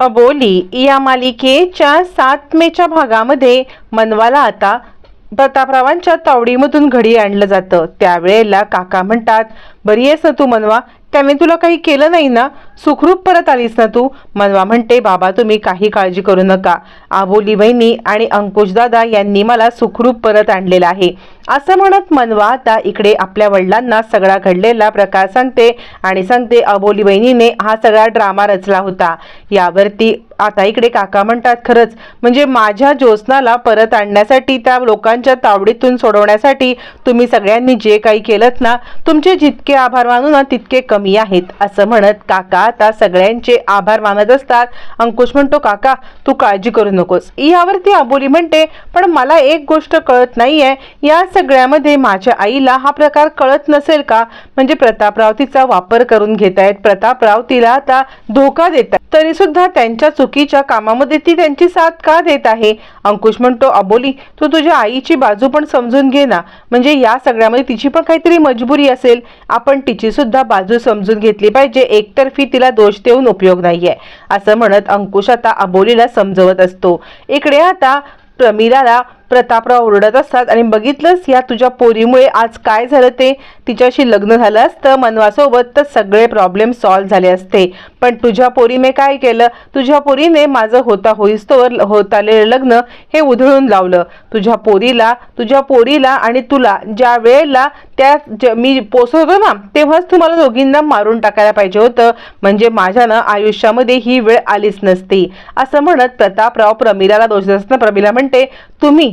अबोली या मालिकेच्या सात मेच्या भागामध्ये मनवाला आता प्रतापरावांच्या तावडीमधून घडी आणलं जातं. त्यावेळेला काका म्हणतात बरी आहेस ना तू मनवा? त्याने तुला काही केलं नाही ना? सुखरूप परत आलीस ना तू? मनवा म्हणते बाबा तुम्ही काही काळजी करू नका. आबोली बहिणी आणि अंकुशदादा यांनी मला सुखरूप परत आणलेलं आहे. असं म्हणत मनवा आता इकडे आपल्या वडिलांना सगळा घडलेला प्रकार सांगते आणि सांगते अबोली बहिणीने हा सगळा ड्रामा रचला होता. यावरती आता इकडे काका म्हणतात खरंच. म्हणजे माझ्या ज्योत्स्नाला परत आणण्यासाठी त्या लोकांच्या तावडीतून सोडवण्यासाठी तुम्ही सगळ्यांनी जे काही केलं ना तुमचे जितके आभार मानू ना तितके कमी आहेत. असं म्हणत काका आता सगळ्यांचे आभार मानत असतात. अंकुश म्हणतो काका तू काळजी करू नकोस. यावरती अबोली म्हणते पण मला एक गोष्ट कळत नाहीये. या सगळ्यामध्ये माझ्या आईला हा प्रकार कळत नसेल का? म्हणजे प्रतापराव तिचा वापर करून घेत आहेत. प्रतापराव तिला आता धोका देत तरी सुद्धा त्यांच्या चुकीच्या कामामध्ये ती त्यांची साथ का देत आहे? अंकुश म्हणतो अबोली तू तुझ्या आईची बाजू पण समजून घे ना. म्हणजे या सगळ्यामध्ये तिची पण काहीतरी मजबुरी असेल. आपण तिची सुद्धा बाजू समजून घेतली पाहिजे. एकतर्फी तिला दोष देऊन उपयोग नाहीये. असं म्हणत अंकुश आता अबोलीला समजवत असतो. इकडे आता प्रमिलाला प्रतापराव ओरडत असतात. आणि बघितलंस या तुझ्या पोरीमुळे आज काय झालं ते? तिच्याशी लग्न झालं असतं मनवासोबत तर सगळे प्रॉब्लेम सॉल्व्ह झाले असते. पण तुझ्या पोरीने काय केलं? तुझ्या पोरीने माझं होता होईस्तोवर होत आलेलं लग्न हे उधळून लावलं. तुझ्या पोरीला तुझ्या पोरीला आणि तुला ज्या वेळेला त्या मी मी होतो ना तेव्हाच तुम्हाला दोघींना मारून टाकायला पाहिजे होतं. म्हणजे माझ्यानं आयुष्यामध्ये ही वेळ आलीच नसती. असं म्हणत प्रतापराव प्रमिलाला दोष देत असताना प्रमिला म्हणते तुम्ही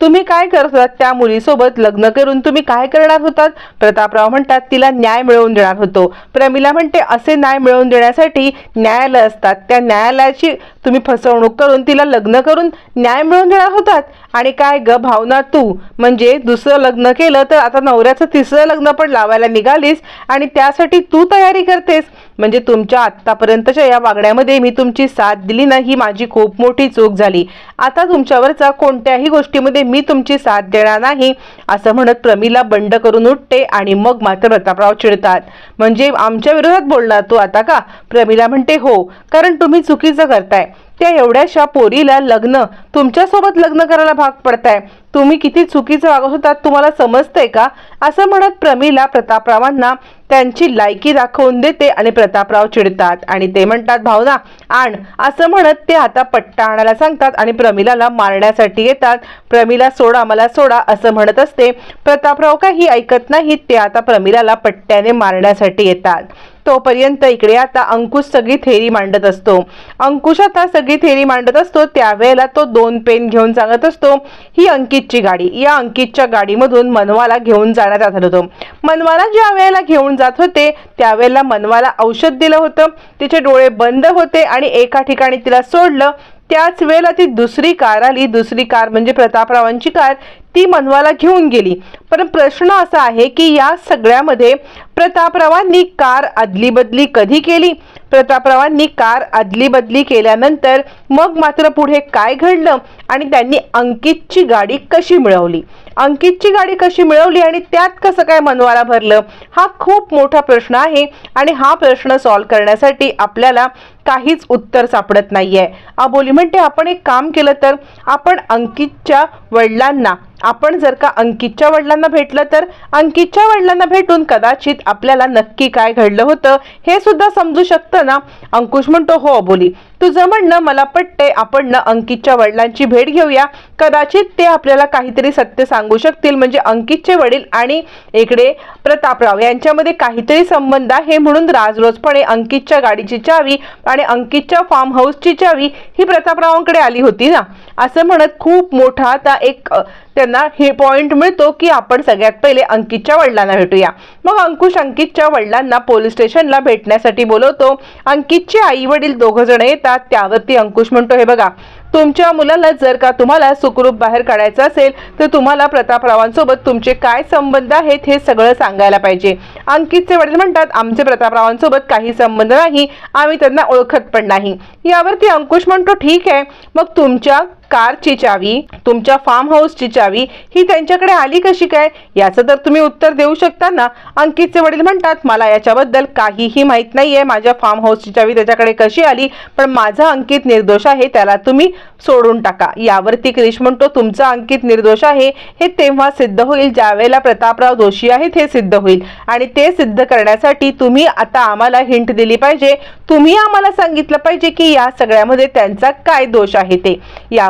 तुम्ही काय करतात? त्या मुलीसोबत लग्न करून तुम्ही काय करणार होतात? प्रतापराव म्हणतात तिला न्याय मिळवून देणार होतो. प्रमिला म्हणते असे न्याय मिळवून देण्यासाठी न्यायालय असतात. त्या न्यायालयाची तुम्ही फसवणूक करून तिला लग्न करून न्याय मिळवून देणार होतात. आणि काय ग भावना तू? म्हणजे दुसरं लग्न केलं तर आता नवऱ्याचं तिसरं लग्न पण लावायला निघालीस आणि त्यासाठी तू तयारी करतेस. म्हणजे तुमच्या आत्तापर्यंतच्या या वागण्यामध्ये मी तुमची साथ दिली नाही माझी खूप मोठी चूक झाली. आता तुमच्यावरचा कोणत्याही गोष्टीमध्ये मी तुमची साथ देणार नाही असं म्हणत प्रमिला बंड करून उठते आणि मग मात्र प्रतापराव चिडतात. म्हणजे आमच्या विरोधात बोलणार तू आता का? प्रमिला म्हणते हो कारण तुम्ही चुकीचं करताय. त्या एवढ्याशा पोरीला लग्न तुमच्यासोबत लग्न करायला भाग पडताय. तुम्ही किती चुकीचं वागत होतात तुम्हाला समजतंय का? असं म्हणत प्रमिला प्रतापरावांना त्यांची लायकी दाखवून देते आणि प्रतापराव चिडतात आणि ते म्हणतात भावना आण. असं म्हणत ते आता पट्टा आणायला सांगतात आणि प्रमिलाला मारण्यासाठी येतात. प्रमिला सोडा मला सोडा असं म्हणत असते. प्रतापराव काही ऐकत नाहीत ते आता प्रमिलाला पट्ट्याने मारण्यासाठी येतात. तोपर्यंत इकडे आता अंकुश सगळी थेरी मांडत असतो. अंकुश आता सगळी थेरी मांडत असतो त्यावेळेला तो दोन पेन घेऊन सांगत असतो. ही अंकितची गाडी. या अंकितच्या गाडीमधून मनवाला घेऊन जाण्यात आलं होतं. मनवाला ज्या वेळेला घेऊन जात होते त्यावेळेला मनवाला औषध दिलं होतं. तिचे डोळे बंद होते आणि एका ठिकाणी तिला सोडलं. त्याच वेळेला ती दुसरी कार आली. दुसरी कार म्हणजे प्रतापरावांची कार. ती मनवाला घेऊन गेली. पण प्रश्न असा आहे की या सगळ्यामध्ये प्रतापरावांनी कार अदली बदली कधी केली? प्रतापरावांनी कार अदली बदली केल्यानंतर मग मात्र पुढे काय घडलं आणि त्यांनी अंकितची गाडी कशी मिळवली? अंकितची गाडी कशी मिळवली आणि त्यात कसं काय मनवाला भरलं? हा खूप मोठा प्रश्न आहे आणि हा प्रश्न सॉल्व्ह करण्यासाठी आपल्याला काहीच उत्तर सापडत नाहीये. अबोली म्हणते आपण एक काम केलं तर आपण अंकितच्या वडिलांना आपण जर का अंकितच्या वडिलांना भेटलं तर अंकितच्या वडिलांना भेटून कदाचित आपल्याला नक्की काय घडलं होतं हे सुद्धा समजू शकतं ना? अंकुश म्हणतो हो अबोली तुझं म्हणणं मला पटते आपण ना अंकितच्या वडिलांची भेट घेऊया. कदाचित ते आपल्याला काहीतरी सत्य सांगू शकतील म्हणजे अंकितचे वडील आणि इकडे प्रतापराव यांच्यामध्ये काहीतरी संबंध आहे म्हणून राजरोजपणे अंकितच्या गाडीची चावी आणि अंकितच्या फार्म हाऊसची चावी ही प्रतापरावांकडे आली होती ना? असं म्हणत खूप मोठा आता एक त्यांना हे पॉइंट मिळतो की आपण सगळ्यात पहिले अंकितच्या वडिलांना भेटूया. मग अंकुश अंकितच्या वडिलांना पोलीस स्टेशनला भेटण्यासाठी बोलवतो. अंकितचे आई वडील दोघ जण येतात त्यावरती अंकुश म्हणतो हे बघा तुमच्या मुलाला जर का तुम्हाला सुखरूप बाहेर काढायचं असेल तर तुम्हाला प्रतापरावांसोबत तुमचे काय संबंध आहेत हे सगळं सांगायला पाहिजे. अंकितचे वडील म्हणतात आमचे प्रतापरावांसोबत काही संबंध नाही आम्ही त्यांना ओळखत पण नाही. यावरती अंकुश म्हणतो ठीक आहे मग तुमच्या कारची चावी तुमच्या फार्म हाऊसची चावी ही त्यांच्याकडे आली कशी काय? याचं तर तुम्ही उत्तर देऊ शकता ना. अंकितचे वडील म्हणतात मला याच्याबद्दल काहीही माहीत नाहीये. माझ्या फार्म हाऊसची चावी त्याच्याकडे कशी आली? पण माझा अंकित निर्दोष आहे त्याला तुम्ही सोडून टाका. यावरती क्रिश म्हणतो तुमचा अंकित निर्दोष आहे हे तेव्हा सिद्ध होईल. ज्यावेळेला प्रतापराव दोषी आहेत हे सिद्ध होईल. आणि ते सिद्ध करण्यासाठी तुम्ही आता आम्हाला हिंट दिली पाहिजे. तुम्ही आम्हाला सांगितलं पाहिजे की या सगळ्यामध्ये त्यांचा काय दोष आहे ते.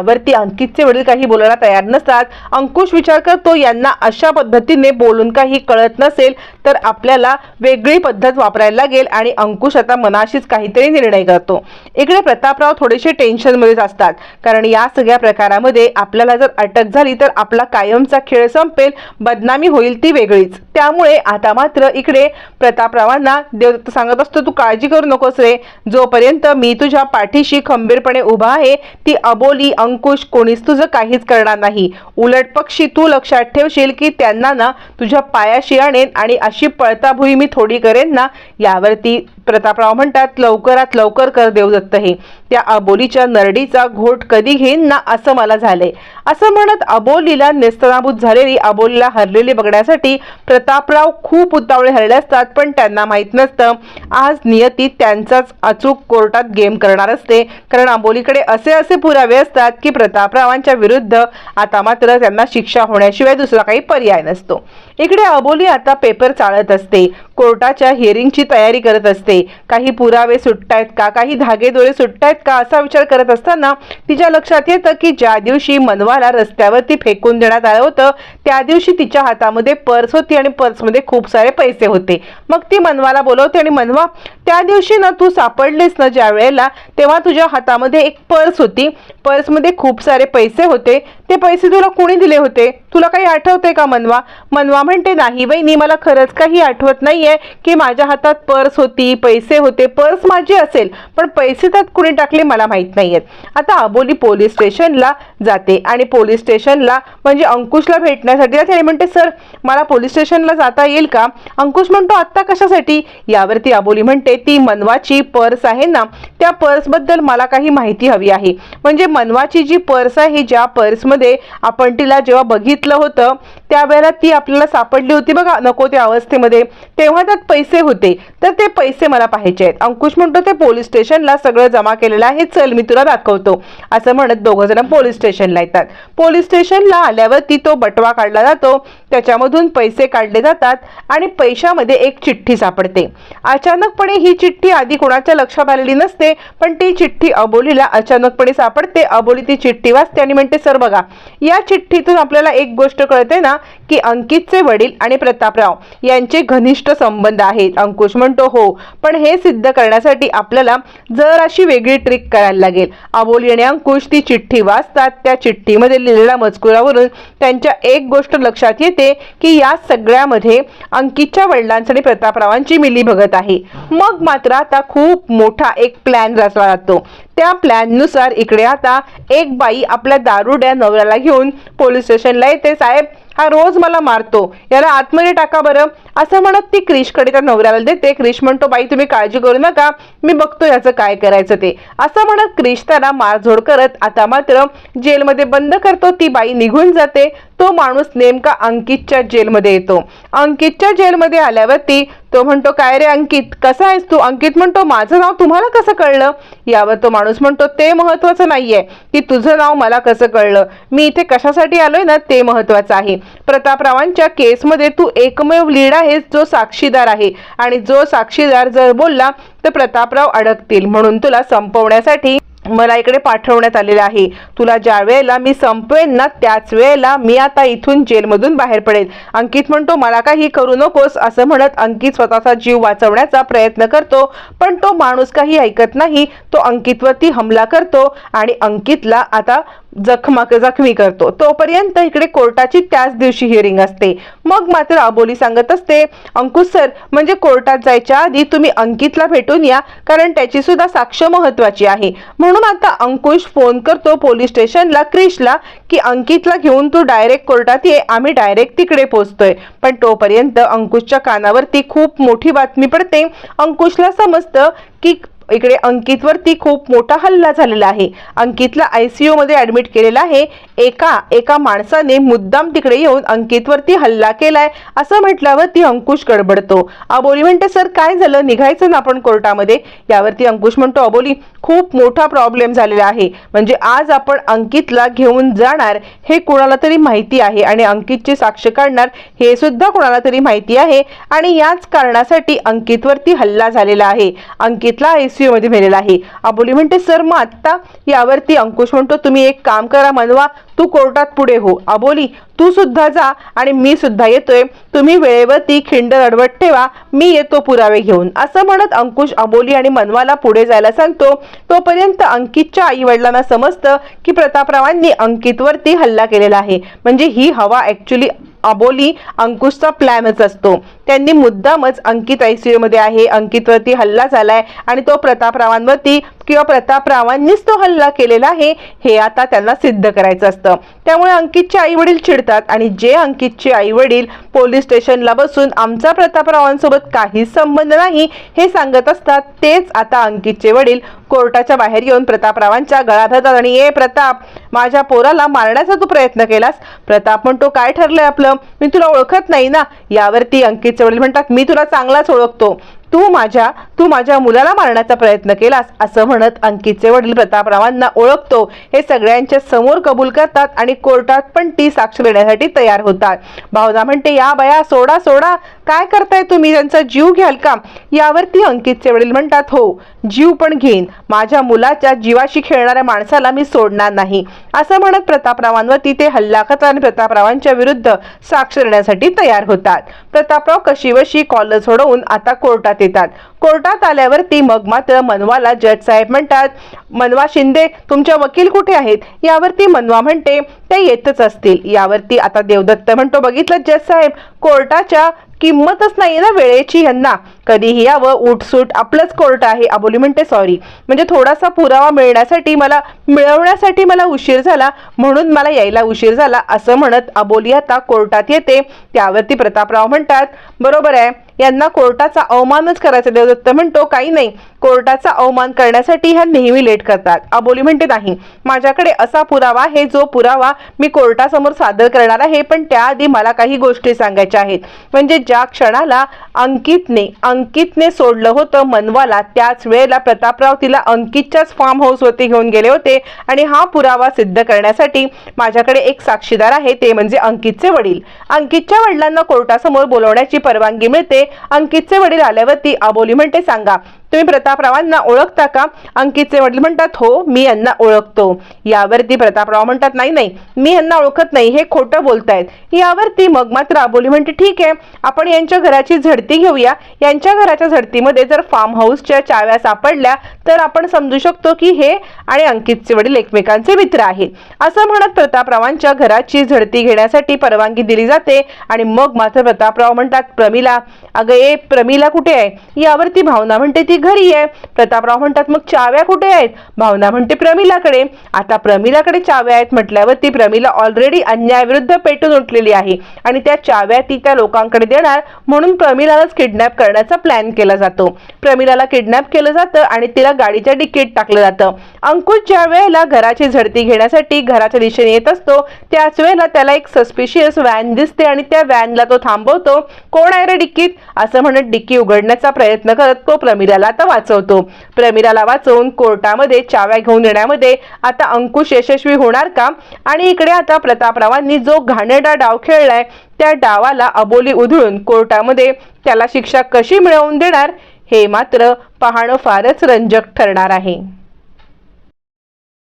यावरती अंकितचे वडील काही बोलायला तयार नसतात. अंकुश विचार करतो यांना अशा पद्धतीने बोलून काही कळत नसेल तर आपल्याला वेगळी पद्धत वापरायला लागेल. आणि अंकुश आता मनाशीच काहीतरी निर्णय करतो. इकडे प्रतापराव थोडेसे टेन्शनमध्येच असतात. कारण या सगळ्या प्रकारामध्ये आपल्याला जर अटक झाली तर आपला कायमचा खेळ संपेल बदनामी होईल ती वेगळीच. त्यामुळे आता मात्र इकडे प्रतापरावांना देवदत्त सांगत असतो तू काळजी करू नकोस रे. जोपर्यंत मी तुझ्या पाठीशी खंबीरपणे उभा आहे ती अबोली अंकुश कोणीच तुझं काहीच करणार नाही. उलट पक्षी तू लक्षात ठेवशील की त्यांना ना तुझ्या पायाशी आणेन आणि अशी पळताभुई मी थोडी करेन ना यावरती प्रतापराव म्हणतात लवकरात लवकर कर देवदत्त हे त्या अबोलीच्या नरडीचा घोट कधी घेईन ना असं मला झालंय. असं म्हणत अबोलीला नेस्तनाभूत झालेली अबोलीला हरलेली बघण्यासाठी प्रतापराव खूप उतावळे हरले असतात पण त्यांना माहीत नसतं. आज नियती त्यांचाच अचूक कोर्टात गेम करणार असते. कारण अबोलीकडे असे असे पुरावे असतात की प्रतापरावांच्या विरुद्ध आता मात्र त्यांना शिक्षा होण्याशिवाय दुसरा काही पर्याय नसतो. इकडे अबोली आता पेपर चाळत असते. कोर्टाच्या हिअरिंगची तयारी करत असते. काही पुरावे सुटतायत का? काही धागेदोरे सुटतायत का? असा विचार करत असताना तिच्या लक्षात येतं की ज्या दिवशी मनवाला रस्त्यावरती फेकून देण्यात आलं होतं त्या दिवशी तिच्या हातामध्ये पर्स होती आणि पर्समध्ये खूप सारे पैसे होते. मग ती मनवाला बोलवते आणि मनवा त्या दिवशी ना तू सापडलेस ना ज्या वेळेला तेव्हा तुझ्या हातामध्ये एक पर्स होती. पर्समध्ये खूप सारे पैसे होते. ते पैसे तुला कोणी दिले होते? तुला काही आठवते का मनवा? मनवा म्हणते नाही बाई मला खरंच काही आठवत नाही नाहीये की माझ्या हातात पर्स होती पैसे होते पर्स माझी असेल पण पैसे त्यात कुणी टाकले मला माहीत नाहीयेत. आता अबोली पोलीस स्टेशनला जाते आणि पोलीस स्टेशनला म्हणजे अंकुशला भेटण्यासाठी जाते आणि म्हणते सर मला पोलीस स्टेशनला जाता येईल का? अंकुश म्हणतो आत्ता कशासाठी? यावरती अबोली म्हणते ती मनवाची पर्स आहे ना त्या पर्सबद्दल मला काही माहिती हवी आहे. म्हणजे मनवाची जी पर्स आहे ज्या पर्समध्ये आपण तिला जेव्हा बघितलं होतं त्यावेळेला ती आपल्याला सापडली होती बघा नको त्या अवस्थेमध्ये. तेव्हा त्यात पैसे होते तर ते पैसे मला पाहिजे आहेत. अंकुश म्हणतो ते पोलीस स्टेशनला सगळं जमा केलेलं आहे चल मी तुला दाखवतो. असं म्हणत दोघं जण पोलीस स्टेशनला येतात. पोलीस स्टेशनला आल्यावरती तो बटवा काढला जातो त्याच्यामधून पैसे काढले जातात आणि पैशामध्ये एक चिठ्ठी सापडते. अचानकपणे ही चिठ्ठी आधी कोणाच्या लक्षात आलेली नसते पण ती चिठ्ठी अबोलीला अचानकपणे सापडते. अबोली ती चिठ्ठी वाचते आणि म्हणते सर बघा या चिठ्ठीतून आपल्याला एक गोष्ट कळते ना की अंकितचे वडील आणि प्रतापराव यांचे घनिष्ठ संबंध आहेत. अंकुश म्हणतो हो पण हे सिद्ध करण्यासाठी आपल्याला जर अशी वेगळी ट्रिक करायला लागेल. अबोली आणि अंकुश ती चिठ्ठी वाचतात. त्या चिठ्ठीमध्ये लिहिलेल्या मजकुरावरून त्यांच्या एक गोष्ट लक्षात येते की या सगळ्यामध्ये अंकितच्या वडिलांचं आणि प्रतापरावांची मिलीभगत आहे. मग मात्र आता खूप मोठा एक प्लॅन रचला जातो. त्या प्लॅननुसार इकडे आता एक बाई आपल्या दारुड्या नवऱ्याला घेऊन पोलीस स्टेशनला येते. साहेब हा रोज मला मारतो. याला आतमध्ये टाका बरं. असं म्हणत ती क्रिशकडे त्या नवऱ्याला देते. क्रिश म्हणतो बाई तुम्ही काळजी करू नका. मी बघतो याचं काय करायचं ते. असं म्हणत क्रिश त्याला मारझोड करत आता मात्र जेलमध्ये बंद करतो. ती बाई निघून जाते. तो माणूस नेमका अंकितच्या जेलमध्ये येतो. अंकितच्या जेलमध्ये आल्यावरती तो म्हणतो काय रे अंकित? कसा आहेस तू? अंकित म्हणतो माझं नाव तुम्हाला कसं कळलं? यावर तो माणूस म्हणतो ते महत्वाचं नाहीये की तुझं नाव मला कसं कळलं? मी इथे कशासाठी आलोय ना ते महत्वाचं आहे. प्रतापरावांच्या केसमध्ये तू एकमेव लीड आहेस जो साक्षीदार आहे. आणि जो साक्षीदार जर बोलला तर प्रतापराव अडकतील. म्हणून तुला संपवण्यासाठी मला इकडे पाठवण्यात आलेलं आहे. तुला ज्या वेळेला मी संपवेन ना त्याच वेळेला मी आता इथून जेलमधून बाहेर पडेल अंकित म्हणतो मला काही करू नकोस असं म्हणत अंकित स्वतःचा जीव वाचवण्याचा प्रयत्न करतो. पण तो माणूस काही ऐकत नाही. तो अंकितवरती हमला करतो आणि अंकितला आता जखमा जखमी करतो. तोपर्यंत इकडे कोर्टाची त्याच दिवशी हिअरिंग असते. मग मात्र अबोली सांगत असते अंकुश सर म्हणजे कोर्टात जायच्या आधी तुम्ही अंकितला भेटून या कारण त्याची सुद्धा साक्ष महत्वाची आहे. म्हणून आता अंकुश फोन करतो पोलीस स्टेशनला क्रिशला की अंकितला घेऊन तू डायरेक्ट कोर्टात ये आम्ही डायरेक्ट तिकडे पोहोचतोय. पण तोपर्यंत अंकुशच्या कानावरती खूप मोठी बातमी पडते. अंकुशला समजतं की इकडे अंकितवरती खूप मोठा हल्ला झालेला आहे. अंकितला आय सी मध्ये ॲडमिट केलेला आहे. एका एका माणसाने मुद्दाम तिकडे येऊन अंकितवरती हल्ला केलाय असं म्हटल्यावरती अंकुश गडबडतो. अबोली म्हणते सर काय झालं? निघायचं ना आपण कोर्टामध्ये? यावरती अंकुश म्हणतो अबोली खूप मोठा प्रॉब्लेम झालेला आहे. म्हणजे आज आपण अंकितला घेऊन जाणार हे कोणाला तरी माहिती आहे आणि अंकितची साक्ष काढणार हे सुद्धा कोणाला तरी माहिती आहे आणि याच कारणासाठी अंकितवरती हल्ला झालेला आहे. अंकितला आय मध्ये भरलेला आहे. अबोली म्हणते सर मग आत्ता यावरती अंकुश म्हणतो तुम्ही एक काम करा मनवा तू कोर्टात पुढे हो. अबोली तू सुद्धा जा आणि मी सुद्धा येतोय. तुम्ही वेळेवरती खिंड अडवत ठेवा. मी येतो पुरावे घेऊन. असं म्हणत अंकुश अबोली आणि मनवाला पुढे जायला सांगतो. तोपर्यंत अंकितच्या आई वडिलांना समजतं की प्रतापरावांनी अंकितवरती हल्ला केलेला आहे. म्हणजे ही हवा ऍक्च्युली अबोली अंकुशचा प्लॅनच असतो. त्यांनी मुद्दामच अंकित आयसीयू मध्ये आहे. अंकितवरती हल्ला झालाय आणि तो प्रतापरावांवरती किंवा प्रतापरावांनीच तो हल्ला केलेला आहे हे आता त्यांना सिद्ध करायचं असतं. त्यामुळे अंकितचे आई वडील चिडतात आणि जे अंकितचे आई वडील पोलीस स्टेशनला बसून आमचा प्रतापरावांसोबत काहीच संबंध नाही हे सांगत असतात तेच आता अंकितचे वडील कोर्टाच्या बाहेर येऊन प्रतापरावांच्या गळा धरतात आणि ए प्रताप माझ्या पोराला मारण्याचा तू प्रयत्न केलास? प्रताप म्हणतो काय ठरलंय आपलं? मी तुला ओळखत नाही ना? यावरती अंकितचे वडील म्हणतात मी तुला चांगलाच ओळखतो. तू माझ्या तू माझ्या मुलाला मारण्याचा प्रयत्न केलास असं म्हणत अंकितचे वडील प्रतापरावांना ओळखतो. हे सगळ्यांच्या समोर कबूल करतात आणि कोर्टात पण ती साक्ष देण्यासाठी तयार होतात. भावना म्हणते या बया सोडा सोडा. काय करताय तुम्ही? त्यांचा जीव घ्याल का? यावरती अंकितचे वडील म्हणतात हो जीव पण घेईन. माझ्या मुलाच्या जीवाशी खेळणाऱ्या माणसाला मी सोडणार नाही. असं म्हणत प्रतापरावांवरती ते हल्ला करतात आणि प्रतापरावांच्या विरुद्ध साक्ष देण्यासाठी तयार होतात. प्रतापराव कशीवशी कॉलर सोडवून आता कोर्टात येतात. कोर्टात आल्यावरती मग मात्र मनवाला जज साहेब म्हणतात मनवा शिंदे तुमच्या वकील कुठे आहेत? यावरती मनवा म्हणते ते येतच असतील. यावरती आता देवदत्त म्हणतो बघितलं जज साहेब कोर्टाच्या किंमतच नाही ना वेळेची यांना. कधीही यावं. उठसूट आपलंच कोर्ट आहे. अबोली म्हणते सॉरी म्हणजे थोडासा पुरावा मिळण्यासाठी मला मिळवण्यासाठी मला उशीर झाला. म्हणून मला यायला उशीर झाला. असं म्हणत अबोली आता कोर्टात येते. त्यावरती प्रतापराव म्हणतात बरोबर आहे. यांना कोर्टाचा अवमानच करायचा. देवदत्त म्हणतो काही नाही. कोर्टाचा अवमान करण्यासाठी ह्या नेहमी लेट करतात. अबोली म्हणते नाही. माझ्याकडे असा पुरावा आहे जो पुरावा मी कोर्टासमोर सादर करणार आहे. पण त्याआधी मला काही गोष्टी सांगायच्या आहेत. म्हणजे ज्या क्षणाला अंकितने अंकितने सोडलं होतं मनवाला. त्याच वेळेला प्रतापराव तिला अंकितच्याच फार्म हाऊसवरती घेऊन गेले होते आणि हा पुरावा सिद्ध करण्यासाठी माझ्याकडे एक साक्षीदार आहे ते म्हणजे अंकितचे वडील. अंकितच्या वडिलांना कोर्टासमोर बोलवण्याची परवानगी मिळते. अंकितचे वडील आल्यावरती अबोली म्हणते सांगा तुम्ही प्रतापरावांना ओळखता का? अंकितचे वडील म्हणतात हो मी यांना ओळखतो. यावरती प्रतापराव म्हणतात नाही नाही मी यांना ओळखत नाही हे खोटं बोलतायत. यावरती मग मात्र अबोली म्हणते ठीक आहे आपण यांच्या घराची झडती घेऊया. यांच्या घराच्या झडतीमध्ये जर फार्म हाऊसच्या चाव्या सापडल्या तर आपण समजू शकतो की हे आणि अंकितचे वडील एकमेकांचे मित्र आहेत. असं म्हणत प्रतापरावांच्या घराची झडती घेण्यासाठी परवानगी दिली जाते आणि मग मात्र प्रतापराव म्हणतात प्रमिला अगं ए प्रमिला कुठे आहे? यावरती भावना म्हणते ती घरी आहे प्रतापराव म्हणतात मग चाव्या कुठे आहेत? भावना म्हणते प्रमिलाकडे. आता प्रमिलाकडे चाव्या आहेत म्हटल्यावर ती प्रमिला ऑलरेडी अन्यायाविरुद्ध पेटून उठलेली आहे आणि त्या चाव्या ती त्या लोकांकडे देणार म्हणून प्रमिलालाच किडनॅप करण्याचा प्लॅन केला जातो. प्रमिलाला किडनॅप केलं जातं आणि तिला गाडीच्या डिकीट टाकलं जातं. अंकुश ज्या वेळेला घराची झडती घेण्यासाठी घराच्या दिशेने येत असतो त्याच वेळेला त्याला एक सस्पिशियस व्हॅन दिसते आणि त्या व्हॅनला तो थांबवतो. कोण आहे रे डिक्कीत? असं म्हणत डिक्की उघडण्याचा प्रयत्न करत तो प्रमिलाला आता वाचवतो. प्रमिराला वाचवून कोर्टामध्ये चाव्या घेऊन येण्यामध्ये आता अंकुश यशस्वी होणार का? आणि इकडे आता प्रतापरावांनी जो घाणेरडा डाव खेळलाय त्या डावाला अबोली उधळून कोर्टामध्ये त्याला शिक्षा कशी मिळवून देणार? हे मात्र पाहणं फारच रंजक ठरणार आहे.